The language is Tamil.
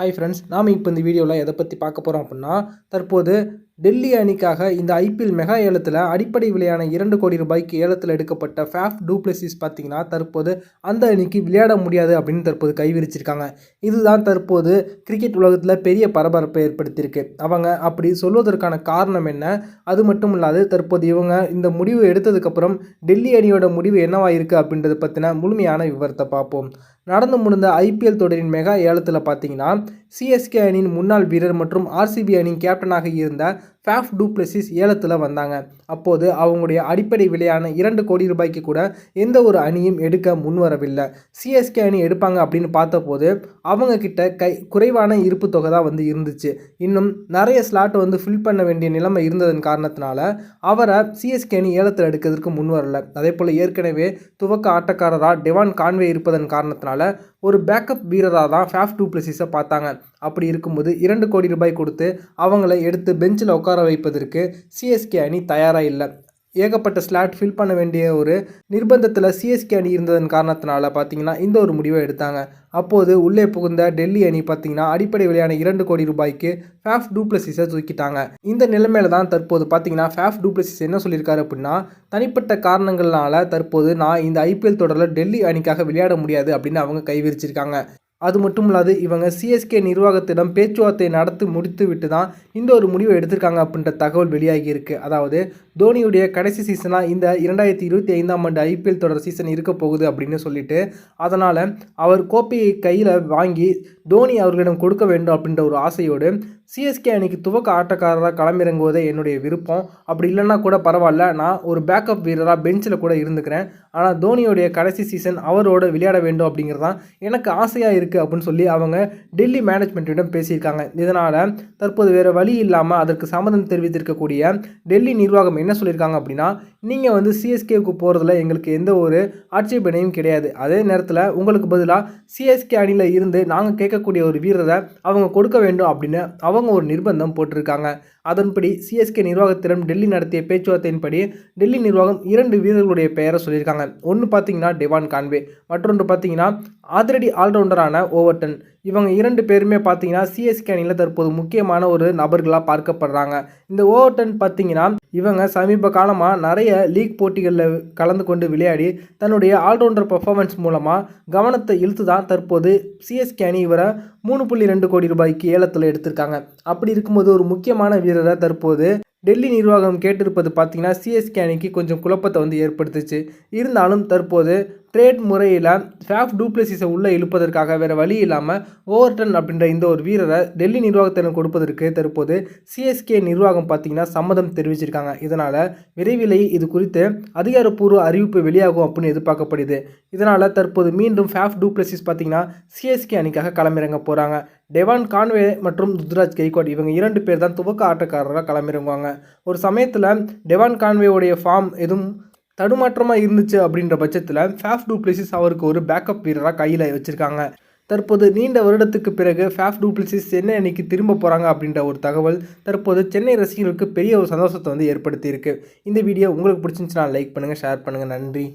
ஹாய் ஃப்ரெண்ட்ஸ் நாம் இப்போ இந்த வீடியோவில் எதை பற்றி பார்க்க போகிறோம் அப்படின்னா தற்போது டெல்லி அணிக்காக இந்த ஐபிஎல் மெகா ஏலத்தில் அடிப்படை விலையான இரண்டு கோடி ரூபாய்க்கு ஏலத்தில் எடுக்கப்பட்ட ஃபேஃப் டூப்ளசிஸ் பார்த்தீங்கன்னா தற்போது அந்த அணிக்கு விளையாட முடியாது அப்படின்னு தற்போது கைவிரிச்சிருக்காங்க. இதுதான் தற்போது கிரிக்கெட் உலகத்தில் பெரிய பரபரப்பை ஏற்படுத்தியிருக்கு. அவங்க அப்படி சொல்வதற்கான காரணம் என்ன? அது மட்டும் இல்லாது தற்போது இவங்க இந்த முடிவு எடுத்ததுக்கப்புறம் டெல்லி அணியோட முடிவு என்னவா இருக்குது அப்படின்றத பற்றின முழுமையான விவரத்தை பார்ப்போம். நடந்து முடிந்த ஐபிஎல் தொடரின் மெகா ஏலத்தில் பார்த்தீங்கன்னா சிஎஸ்கே அணியின் முன்னாள் வீரர் மற்றும் ஆர்சிபி அணியின் கேப்டனாக இருந்த ஃபேஃப் டூப்ளசிஸ் ஏலத்தில் வந்தாங்க. அப்போது அவங்களுடைய அடிப்படை விலையான இரண்டு கோடி ரூபாய்க்கு கூட எந்த ஒரு அணியும் எடுக்க முன்வரவில்லை. சிஎஸ்கே அணி எடுப்பாங்க அப்படின்னு பார்த்தபோது அவங்க கிட்ட கை குறைவான இருப்பு தொகை தான் வந்து இருந்துச்சு. இன்னும் நிறைய ஸ்லாட் வந்து ஃபில் பண்ண வேண்டிய நிலைமை இருந்ததன் காரணத்தினால அவரை சிஎஸ்கே அணி ஏலத்தில் எடுக்கிறதுக்கு முன்வரலை. அதே போல் ஏற்கனவே துவக்க ஆட்டக்காரராக டெவான் கான்வே இருப்பதன் காரணத்தினால் ஒரு பேக்கப் வீரராக தான் ஃபேஃப் டூ பிளஸிஸை பார்த்தாங்க. அப்படி இருக்கும்போது இரண்டு கோடி ரூபாய் கொடுத்து அவங்கள எடுத்து பெஞ்சில் உட்கார வைப்பதற்கு சிஎஸ்கே அணி தயாராக இல்லை. ஏகப்பட்ட ஸ்லாட் ஃபில் பண்ண வேண்டிய ஒரு நிர்பந்தத்தில் சிஎஸ்கே அணி இருந்ததன் காரணத்தினால பார்த்தீங்கன்னா இந்த ஒரு முடிவை எடுத்தாங்க. அப்போது உள்ளே புகுந்த டெல்லி அணி பார்த்தீங்கன்னா அடிப்படை விலையான இரண்டு கோடி ரூபாய்க்கு ஃபேஃப் டூப்ளசிஸை தூக்கிட்டாங்க. இந்த நிலைமையில தான் தற்போது பார்த்தீங்கன்னா ஃபேஃப் டூப்ளசிஸ் என்ன சொல்லியிருக்காரு அப்படின்னா தனிப்பட்ட காரணங்களால தற்போது நான் இந்த ஐபிஎல் தொடரில் டெல்லி அணிக்காக விளையாட முடியாது அப்படின்னு அவங்க கைவிரிச்சிருக்காங்க அது மட்டும் இல்லாது இவங்க சிஎஸ்கே நிர்வாகத்திடம் பேச்சுவார்த்தை நடத்தி முடித்து விட்டு தான் இந்த ஒரு முடிவை எடுத்திருக்காங்க அப்படின்ற தகவல் வெளியாகி இருக்கு. அதாவது தோனியுடைய கடைசி சீசனாக இந்த இரண்டாயிரத்தி இருபத்தி ஐந்தாம் ஆண்டு ஐபிஎல் தொடர் சீசன் இருக்க போகுது அப்படின்னு சொல்லிட்டு அதனால் அவர் கோப்பையை கையில் வாங்கி தோனி அவர்களிடம் கொடுக்க வேண்டும் அப்படின்ற ஒரு ஆசையோடு சிஎஸ்கே அணிக்கு துவக்க ஆட்டக்காரராக களமிறங்குவதே என்னுடைய விருப்பம். அப்படி இல்லைன்னா கூட பரவாயில்ல. நான் ஒரு பேக்கப் வீரராக பெஞ்சில் கூட இருந்துக்கிறேன். ஆனால் தோனியோடைய கடைசி சீசன் அவரோட விளையாட வேண்டும் அப்படிங்கிறது தான் எனக்கு ஆசையாக இருக்குது அப்படின்னு சொல்லி அவங்க டெல்லி மேனேஜ்மெண்ட்டிடம் பேசியிருக்காங்க. இதனால் தற்போது வேறு வழி இல்லாமல் அதற்கு சம்மதம் தெரிவித்திருக்கக்கூடிய டெல்லி நிர்வாகம் என்ன சொல்லியிருக்காங்க அப்படின்னா நீங்கள் வந்து சிஎஸ்கேவுக்கு போகிறதுல எங்களுக்கு எந்த ஒரு ஆட்சேபனையும் கிடையாது. அதே நேரத்தில் உங்களுக்கு பதிலாக சிஎஸ்கே அணியில் இருந்து நாங்கள் கேட்கக்கூடிய ஒரு வீரரை அவங்க கொடுக்க வேண்டும் அப்படின்னு அவங்க ஒரு நிர்பந்தம் போட்டிருக்காங்க. அதன்படி சிஎஸ்கே நிர்வாகத்திடம் டெல்லி நடத்திய பேச்சுவார்த்தையின்படி டெல்லி நிர்வாகம் இரண்டு வீரர்களுடைய பெயரை சொல்லியிருக்காங்க. ஒன்று பார்த்தீங்கன்னா டெவான் கான்வே மற்றொன்று பார்த்தீங்கன்னா ஆல்ரெடி ஆல்ரவுண்டரான ஓவர்டன். இவங்க இரண்டு பேருமே பார்த்தீங்கன்னா சிஎஸ்கே அணியில் தற்போது முக்கியமான ஒரு நபர்களாக பார்க்கப்படுறாங்க. இந்த ஓவர்டன் பார்த்தீங்கன்னா இவங்க சமீப காலமாக நிறைய லீக் போட்டிகளில் கலந்து கொண்டு விளையாடி தன்னுடைய ஆல்ரவுண்டர் பர்ஃபார்மன்ஸ் மூலமாக கவனத்தை இழுத்து தான் தற்போது சிஎஸ்கே அணி இவரை மூணு புள்ளி ரெண்டு கோடி ரூபாய்க்கு ஏலத்தில் எடுத்திருக்காங்க. அப்படி இருக்கும்போது ஒரு முக்கியமான வீரரை தற்போது டெல்லி நிர்வாகம் கேட்டிருப்பது பார்த்தீங்கன்னா சிஎஸ்கே அணிக்கு கொஞ்சம் குழப்பத்தை வந்து ஏற்படுத்துச்சு. இருந்தாலும் தற்போது ட்ரேட் முறையில் ஃபேஃப் டூப்ளசிஸை உள்ளே இழுப்பதற்காக வேறு வழி இல்லாமல் ஓவர்டன் அப்படின்ற இந்த ஒரு வீரரை டெல்லி நிர்வாகத்திடம் கொடுப்பதற்கு தற்போது சிஎஸ்கே நிர்வாகம் பார்த்திங்கன்னா சம்மதம் தெரிவிச்சிருக்காங்க. இதனால் விரைவிலேயே இது குறித்து அதிகாரப்பூர்வ அறிவிப்பு வெளியாகும் அப்படின்னு எதிர்பார்க்கப்படுது. இதனால் தற்போது மீண்டும் ஃபேஃப் டூப்ளசிஸ் பார்த்திங்கன்னா சிஎஸ்கே அணிக்காக களமிறங்க போகிறாங்க டெவான் கான்வே மற்றும் ருத்ராஜ் கைகோட் இவங்க இரண்டு பேர் தான் துவக்க ஆட்டக்காரராக களமிறங்குவாங்க. ஒரு சமயத்தில் டெவான் கான்வேவுடைய ஃபார்ம் எதுவும் தடுமாற்றமாக இருந்துச்சு அப்படின்ற பட்சத்தில் ஃபேஃப் டூப்ளிசிஸ் அவருக்கு ஒரு பேக்கப் வீரராக கையில் வச்சுருக்காங்க. தற்போது நீண்ட வருடத்துக்கு பிறகு ஃபேஃப் டூப்ளிசிஸ் சென்னை அணிக்கு திரும்ப போகிறாங்க அப்படின்ற ஒரு தகவல் தற்போது சென்னை ரசிகர்களுக்கு பெரிய ஒரு சந்தோஷத்தை வந்து ஏற்படுத்தியிருக்கு. இந்த வீடியோ உங்களுக்கு பிடிச்சிருந்துச்சுன்னா லைக் பண்ணுங்கள் ஷேர் பண்ணுங்கள் நன்றி.